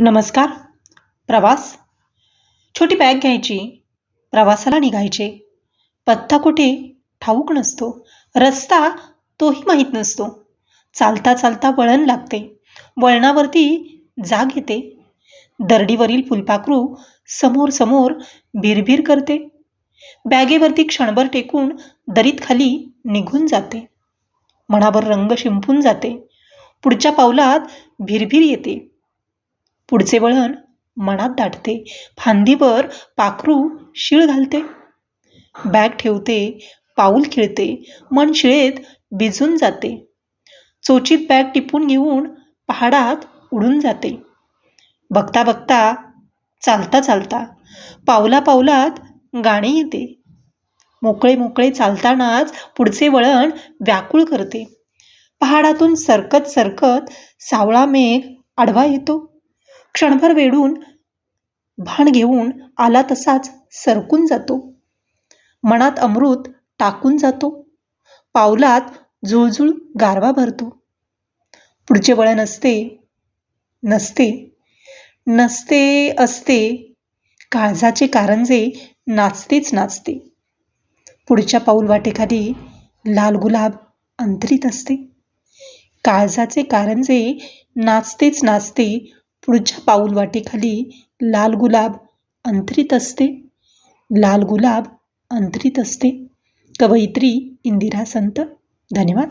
नमस्कार. प्रवास. छोटी बॅग घ्यायची. प्रवासाला निघायचे. पत्ता कुठे? ठाऊक नसतो. रस्ता तोही माहीत नसतो. चालता चालता वळण लागते. वळणावरती जाग येते. दरडीवरील फुलपाखरू समोर समोर भिरभिर करते. बॅगेवरती क्षणभर टेकून दरीत खाली निघून जाते. मनावर रंग शिंपून जाते. पुढच्या पावलात भिरभिर येते. पुढचे वळण मनात दाटते. फांदीवर पाखरू शिळ घालते. बॅग ठेवते पाऊल खिळते मन शिळेत भिजून जाते. चोचीत बॅग टिपून घेऊन पहाडात उडून जाते. बघता बघता चालता चालता पावला पावलात गाणे येते. मोकळे मोकळे चालतानाच पुढचे वळण व्याकुळ करते. पहाडातून सरकत सरकत सावळा मेघ आडवा येतो. क्षणभर वेडून भान घेऊन आला तसाच सरकून जातो. मनात अमृत टाकून जातो. पावलात झुळझुळ गारवा भरतो. पुढचे वळण असते नसते नसते असते. काळजाचे कारंजे नाचतेच नाचते. पुढच्या पाऊलवाटेखाली लाल गुलाब अंतरित असते. काळजाचे कारंजे नाचतेच नाचते. पुढच्या पाऊलवाटेखाली लाल गुलाब अंतरित असते. लाल गुलाब अंतरित असते. कवयित्री इंदिरा संत. धन्यवाद.